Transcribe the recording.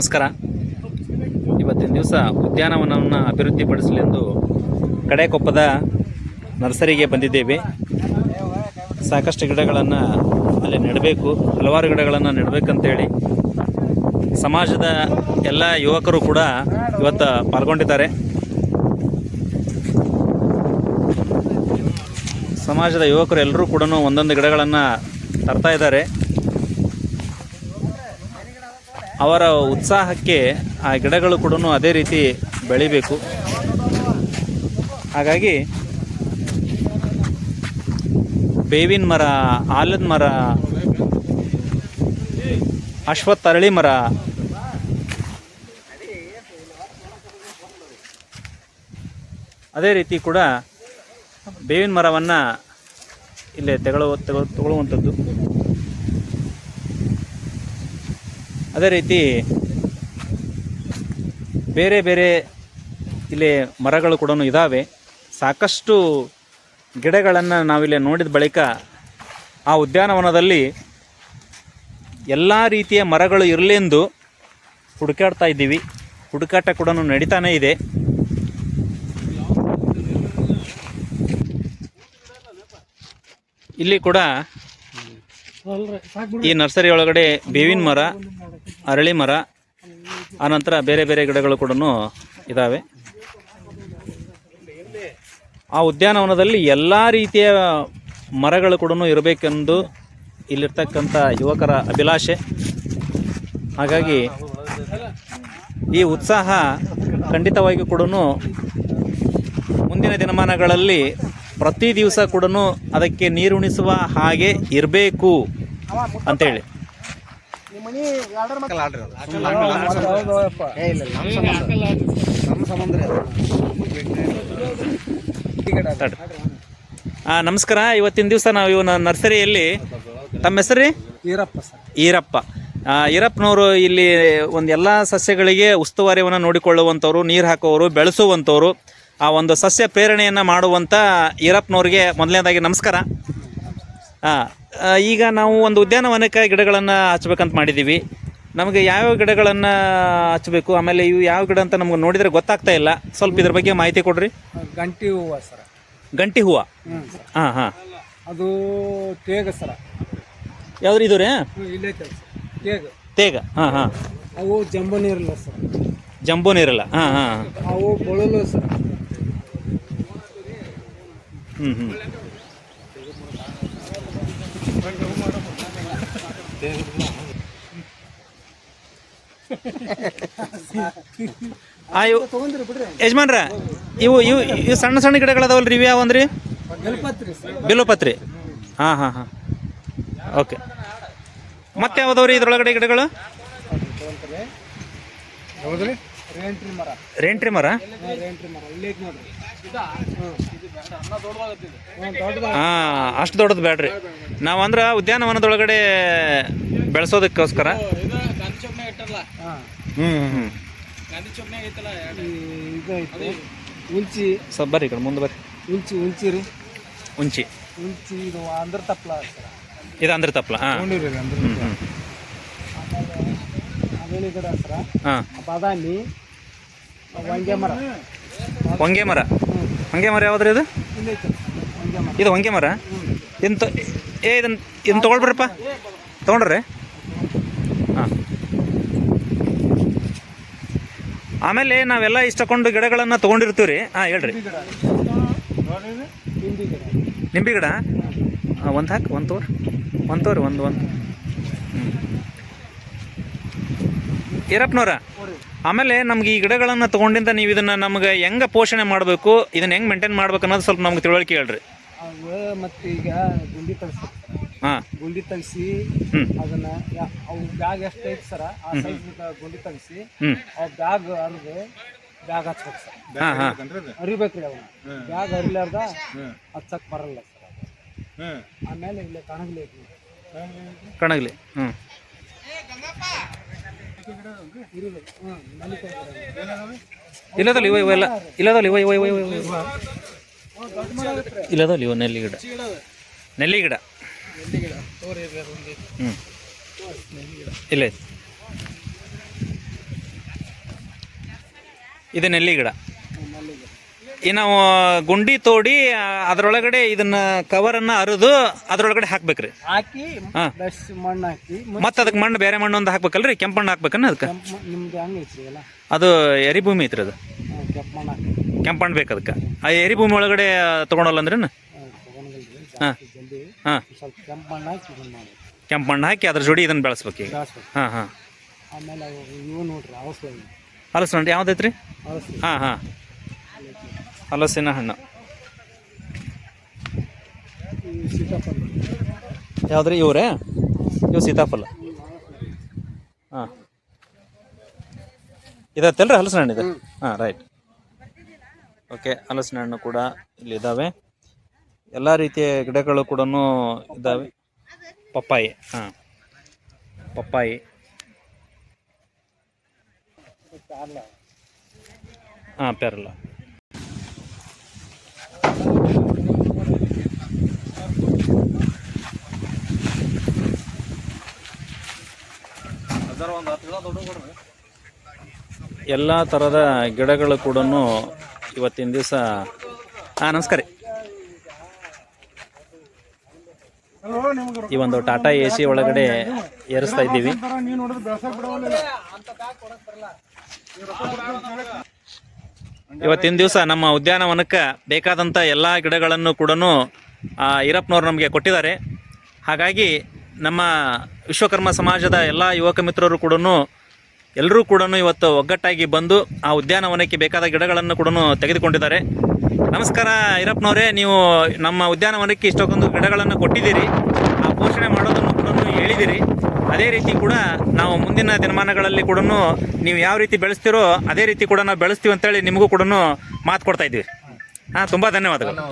ನಮಸ್ಕಾರ. ಇವತ್ತಿನ ದಿವಸ ಉದ್ಯಾನವನವನ್ನು ಅಭಿವೃದ್ಧಿಪಡಿಸಲೆಂದು ಕಡೆಕೊಪ್ಪದ ನರ್ಸರಿಗೆ ಬಂದಿದ್ದೇವೆ. ಸಾಕಷ್ಟು ಗಿಡಗಳನ್ನು ಅಲ್ಲಿ ನೆಡಬೇಕು, ಹಲವಾರು ಗಿಡಗಳನ್ನು ನೆಡಬೇಕಂತೇಳಿ ಸಮಾಜದ ಎಲ್ಲ ಯುವಕರು ಕೂಡ ಇವತ್ತು ಪಾಲ್ಗೊಂಡಿದ್ದಾರೆ. ಸಮಾಜದ ಯುವಕರು ಎಲ್ಲರೂ ಕೂಡ ಒಂದೊಂದು ಗಿಡಗಳನ್ನು ತರ್ತಾ ಇದ್ದಾರೆ. ಅವರ ಉತ್ಸಾಹಕ್ಕೆ ಆ ಗಿಡಗಳು ಕೂಡ ಅದೇ ರೀತಿ ಬೆಳಿಬೇಕು. ಹಾಗಾಗಿ ಬೇವಿನ ಮರ ಆಲದ ಮರ, ಅಶ್ವತ್ಥರಳಿ ಮರ. ಅದೇ ರೀತಿ ಕೂಡ ಬೇವಿನ ಮರವನ್ನು ಇಲ್ಲೇ ತೆಗೊಳ್ಳುವ ಅದೇ ರೀತಿ ಬೇರೆ ಬೇರೆ ಇಲ್ಲಿ ಮರಗಳು ಕೂಡ ಇದ್ದಾವೆ ಸಾಕಷ್ಟು ಗಿಡಗಳನ್ನು ನಾವಿಲ್ಲಿ ನೋಡಿದ ಬಳಿಕ ಆ ಉದ್ಯಾನವನದಲ್ಲಿ ಎಲ್ಲ ರೀತಿಯ ಮರಗಳು ಇರಲೆಂದು ಹುಡುಕಾಡ್ತಾ ಇದ್ದೀವಿ. ಹುಡುಕಾಟ ಕೂಡ ನಡೀತಾನೇ ಇದೆ. ಇಲ್ಲಿ ಕೂಡ ಈ ನರ್ಸರಿ ಒಳಗಡೆ ಬೇವಿನ ಮರ ಅರಳಿ ಮರ ಆನಂತರ ಬೇರೆ ಬೇರೆ ಗಿಡಗಳು ಕೂಡ ಇದ್ದಾವೆ ಆ ಉದ್ಯಾನವನದಲ್ಲಿ ಎಲ್ಲ ರೀತಿಯ ಮರಗಳು ಕೂಡ ಇರಬೇಕೆಂದು ಇಲ್ಲಿರ್ತಕ್ಕಂಥ ಯುವಕರ ಅಭಿಲಾಷೆ. ಹಾಗಾಗಿ ಈ ಉತ್ಸಾಹ ಖಂಡಿತವಾಗಿಯೂ ಕೂಡ ಮುಂದಿನ ದಿನಮಾನಗಳಲ್ಲಿ ಪ್ರತಿ ದಿವಸ ಕೂಡ ಅದಕ್ಕೆ ನೀರುಣಿಸುವ ಹಾಗೆ ಇರಬೇಕು ಅಂತೇಳಿ. ಆ, ನಮಸ್ಕಾರ. ಇವತ್ತಿನ ದಿವಸ ನಾವು ಇವನ ನರ್ಸರಿಯಲ್ಲಿ ತಮ್ಮ ಹೆಸರು ರೀ? ಈರಪ್ಪ ಸರ್. ಈರಪ್ಪ. ಆ, ಈರಪ್ಪನವರು ಇಲ್ಲಿ ಒಂದು ಎಲ್ಲ ಸಸ್ಯಗಳಿಗೆ ಉಸ್ತುವಾರಿಯನ್ನು ನೋಡಿಕೊಳ್ಳುವಂಥವ್ರು ನೀರು ಹಾಕುವವರು ಬೆಳೆಸುವಂಥವ್ರು ಆ ಒಂದು ಸಸ್ಯ ಪ್ರೇರಣೆಯನ್ನು ಮಾಡುವಂಥ ಈರಪ್ಪನವ್ರಿಗೆ ಮೊದಲನೇದಾಗಿ ನಮಸ್ಕಾರ. ಹಾಂ ಆ, ಈಗ ನಾವು ಒಂದು ಉದ್ಯಾನವನಕ್ಕೆ ಗಿಡಗಳನ್ನು ಹಚ್ಬೇಕಂತ ಮಾಡಿದ್ದೀವಿ ನಮಗೆ ಯಾವ್ಯಾವ ಗಿಡಗಳನ್ನು ಹಚ್ಚಬೇಕು ಆಮೇಲೆ ಇವು ಯಾವ ಗಿಡ ಅಂತ ನಮ್ಗೆ ನೋಡಿದರೆ ಗೊತ್ತಾಗ್ತಾ ಇಲ್ಲ. ಸ್ವಲ್ಪ ಇದ್ರ ಬಗ್ಗೆ ಮಾಹಿತಿ ಕೊಡ್ರಿ. ಗಂಟಿ ಹೂವು ಸರ್. ಗಂಟಿ ಹೂವು? ಹಾಂ ಹಾಂ. ಅದು ತೇಗ ಸರ. ಯಾವ್ದು ಇದು ರೀ? ಇಲ್ಲೇ ತೇಗ ತೇಗ. ಹಾಂ ಹಾಂ. ಅವು ಜಂಬೋ ನೀರಿಲ್ಲ ಸರ್. ಜಂಬೂ ನೀರಲ್ಲ ಹಾಂ ಹಾಂ ಅವು ಬಳಲು ಸರ್. ಹ್ಞೂ ಹ್ಞೂ ಇವು ಯಜಮಾನ್ರ ಇವು ಇವು ಇವು ಸಣ್ಣ ಸಣ್ಣ ಗಿಡಗಳದಾವಲ್ಲ ರೀ ಇವು ಯಾವಂದ್ರಿ ಬಿಲೋಪತ್ರಿ ಹಾಂ ಹಾಂ ಹಾಂ. ಓಕೆ. ಮತ್ತೆ ಯಾವ್ದವ್ರಿ ಇದ್ರೊಳಗಡೆ ಗಿಡಗಳು? ರೇಂಟ್ರಿ ಮರ. ರೇಂಟ್ರಿ ಮರ. ಹಾಂ ಅಷ್ಟು ದೊಡ್ಡದು ಬೇಡ್ರಿ ನಾವು ಅಂದ್ರೆ ಉದ್ಯಾನವನದೊಳಗಡೆ ಬೆಳೆಸೋದಕ್ಕೋಸ್ಕರ. ಹಾಂ ಹ್ಞೂ ಹ್ಞೂ ಇದು ಉಂಚಿ. ಸ್ವಲ್ಪ ಬರ್ರಿ ಈ ಕಡೆ ಮುಂದೆ ಬರ್ರಿ. ಉಂಚಿ ಉಂಚಿ ರೀ. ಉಂಚಿ. ಉಂಚಿ ಇದು ಅಂದ್ರ ತಪ್ಪಲ ಇದು ಅಂದ್ರೆ ತಪ್ಪಲ ಆಮೇಲೆ ಹಾಂ. ಬಾದಾಮಿ ವಂಗೆ ಮರ ಹೊಂಗೆ ಮರ. ಹೊಂಗೆ ಮರ ಯಾವ್ದ್ರಿ ಇದು ಇದು ಹೊಂಗೆ ಮರ? ಇಂತ ಏ ಇದನ್ನ ಇದನ್ನ ತಗೊಳ್ಬ್ರಪ್ಪ ತೊಗೊಂಡ್ರಿ? ಹಾಂ. ಆಮೇಲೆ ನಾವೆಲ್ಲ ಇಷ್ಟಕೊಂಡು ಗಿಡಗಳನ್ನು ತೊಗೊಂಡಿರ್ತೀವಿ ರೀ ಹಾಂ, ಹೇಳ್ರಿ. ನಿಂಬೆ ಗಿಡ? ಗಿಡ ಒಂದು ಹಾಕಿ, ಒಂದು ತೋರಿ. ಒಂದು ತೋರಿ, ಒಂದು ಒಂದು. ಆಮೇಲೆ ನಮ್ಗೆ ಈ ಗಿಡಗಳನ್ನು ತೊಗೊಂಡಿಂದ ನೀವು ಇದನ್ನು ನಮ್ಗೆ ಹೆಂಗೆ ಪೋಷಣೆ ಮಾಡಬೇಕು ಇದನ್ನ ಹೆಂಗೆ ಮೇಂಟೈನ್ ಮಾಡ್ಬೇಕು ಅನ್ನೋದು ಸ್ವಲ್ಪ ನಮ್ಗೆ ತಿಳುವಳಿಕೆ ಹೇಳ್ರಿ. ಅವು ಮತ್ತೆ ಈಗ ಗುಂಡಿ ತಗ್ಸ್ಬೇಕು ಹಾಂ. ಗುಂಡಿ ತೆಗ್ಸಿ ಹ್ಞೂ ಅದನ್ನ ಯಾ- ಅವು ಬ್ಯಾಗ್ ಎಷ್ಟು ಐತಿ ಸರ ಆ ಸೈಜ್ ಗುಂಡಿ ತೆಗ್ಸಿ ಆ ಬ್ಯಾಗ್ ಅರ್ದು ಬ್ಯಾಗ್ ಹಚ್ಬೇಕು ಸರ್. ಅರಿಬೇಕ್ರಿ ಅವನ್ನ ಬ್ಯಾಗ್ ಅರಿಲಾರ್ದ ಹಚ್ಚಕ್ ಬರಲ್ಲ ಸರ್ ಆಮೇಲೆ ಇಲ್ಲೇ ಕಣಗ್ಲಿ ಐತಿ ಕಣಗ್ಲಿ ಹ್ಞೂ ಇಲ್ಲದಲ್ಲ ಇವ ಇವೆಲ್ಲ ಇಲ್ಲದಲ್ಲ ಇವ ಇವ ಇವ ಇವ ಇಲ್ಲದಲ್ಲ ಇವ ನೆಲ್ಲಿ ಗಿಡ. ನೆಲ್ಲಿ ಗಿಡ. ಇಲ್ಲ. ಇದೆ ನೆಲ್ಲಿ ಗಿಡ. ಈ ನಾವು ಗುಂಡಿ ತೋಡಿ ಅದರೊಳಗಡೆ ಇದನ್ನ ಕವರ್ ಅನ್ನ ಅರಿದು ಅದರೊಳಗಡೆ ಹಾಕ್ಬೇಕ್ರಿ. ಹಾಕಿ ಹಾ. ಮಣ್ಣು ಹಾಕಿ ಮತ್ತೆ ಅದಕ್ಕೆ ಮಣ್ಣು ಬೇರೆ ಮಣ್ಣು ಒಂದು ಹಾಕ್ಬೇಕಲ್ರಿ ಕೆಂಪು ಮಣ್ಣು ಹಾಕ್ಬೇಕನ್ನ ಅದಕ್ಕೆ? ಅದು ನಿಮ್ದು ಭೂಮಿ ಐತ್ರಿ ಎಲ್ಲ. ಅದು ಕೆಂಪ ಐತ್ರಿ ಅದು. ಕೆಂಪು ಮಣ್ಣು ಹಾಕಿ. ಕೆಂಪು ಮಣ್ಣು ಬೇಕು ಅದಕ್ಕೆ? ಆ ಎರಿಭೂಮಿ ಒಳಗಡೆ ತಗೊಂಡಲ್ಲ ಅಂದ್ರೇನು ಹಾ. ಜಾಸ್ತಿ ಜಲ್ದಿ ಹಾಂ. ಸ್ವಲ್ಪ ಕೆಂಪು ಮಣ್ಣು ಹಾಕಿ ಇದನ್ನ ಮಾಡಿ ಕೆಂಪು ಮಣ್ಣು ಹಾಕಿ ಅದ್ರ ಜೋಡಿ ಇದನ್ನ ಬೆಳೆಸ್ಬೇಕು ಈಗ. ಬೆಳೆಸ್ಬೇಕು. ಹಾಂ ಹಾಂ. ಆಮೇಲೆ ಅವು ಇವು ನೋಡ್ರಿ ಹಲಸು ಯಾವ್ದೈತ್ರಿ ಹಾ ಹಾಂ. ಹಾಂ ಹಲಸಿನ ಹಣ್ಣು. ಯಾವುದ್ರಿ ಇವ್ರೇ? ಇವು ಸೀತಾಫಲ. ಹಾಂ. ಇದತ್ತಲ್ರಿ ಹಲಸಿನ ಹಣ್ಣು ಇದೆ? ಹಾಂ ರೈಟ್ ಓಕೆ ಹಲಸಿನ ಹಣ್ಣು ಕೂಡ ಇಲ್ಲಿ ಇದ್ದಾವೆ ಎಲ್ಲ ರೀತಿಯ ಗಿಡಗಳು ಕೂಡ ಇದ್ದಾವೆ ಪಪ್ಪಾಯಿ, ಹಾಂ. ಪಪ್ಪಾಯಿ. ಹಾಂ, ಪೇರಲ. ಎಲ್ಲ ಥರದ ಗಿಡಗಳು ಕೂಡ ಇವತ್ತಿನ ದಿವಸ. ಹಾಂ ನಮಸ್ಕಾರ. ಈ ಒಂದು ಟಾಟಾ ಎ ಸಿ ಒಳಗಡೆ ಏರಿಸ್ತಾ ಇದ್ದೀವಿ. ಇವತ್ತಿನ ದಿವಸ ನಮ್ಮ ಉದ್ಯಾನವನಕ್ಕೆ ಬೇಕಾದಂಥ ಎಲ್ಲ ಗಿಡಗಳನ್ನು ಕೂಡ ಈರಪ್ಪನವ್ರು ನಮಗೆ ಕೊಟ್ಟಿದ್ದಾರೆ. ಹಾಗಾಗಿ ನಮ್ಮ ವಿಶ್ವಕರ್ಮ ಸಮಾಜದ ಎಲ್ಲ ಯುವಕ ಮಿತ್ರರು ಕೂಡ ಎಲ್ಲರೂ ಕೂಡ ಇವತ್ತು ಒಗ್ಗಟ್ಟಾಗಿ ಬಂದು ಆ ಉದ್ಯಾನವನಕ್ಕೆ ಬೇಕಾದ ಗಿಡಗಳನ್ನು ಕೂಡ ತೆಗೆದುಕೊಂಡಿದ್ದಾರೆ. ನಮಸ್ಕಾರ ಐರಪ್ಪನವರೇ ನೀವು ನಮ್ಮ ಉದ್ಯಾನವನಕ್ಕೆ ಇಷ್ಟೊಂದು ಗಿಡಗಳನ್ನು ಕೊಟ್ಟಿದ್ದೀರಿ. ಆ ಪೋಷಣೆ ಮಾಡೋದನ್ನು ಕೂಡ ಹೇಳಿದಿರಿ ಅದೇ ರೀತಿ ಕೂಡ ನಾವು ಮುಂದಿನ ದಿನಮಾನಗಳಲ್ಲಿ ಕೂಡ ನೀವು ಯಾವ ರೀತಿ ಬೆಳೆಸ್ತೀರೋ ಅದೇ ರೀತಿ ಕೂಡ ನಾವು ಬೆಳೆಸ್ತೀವಿ ಅಂತೇಳಿ ನಿಮಗೂ ಕೂಡ ಮಾತು ಕೊಡ್ತಾ ಇದ್ದೀವಿ. ಹಾಂ, ತುಂಬ ಧನ್ಯವಾದಗಳು.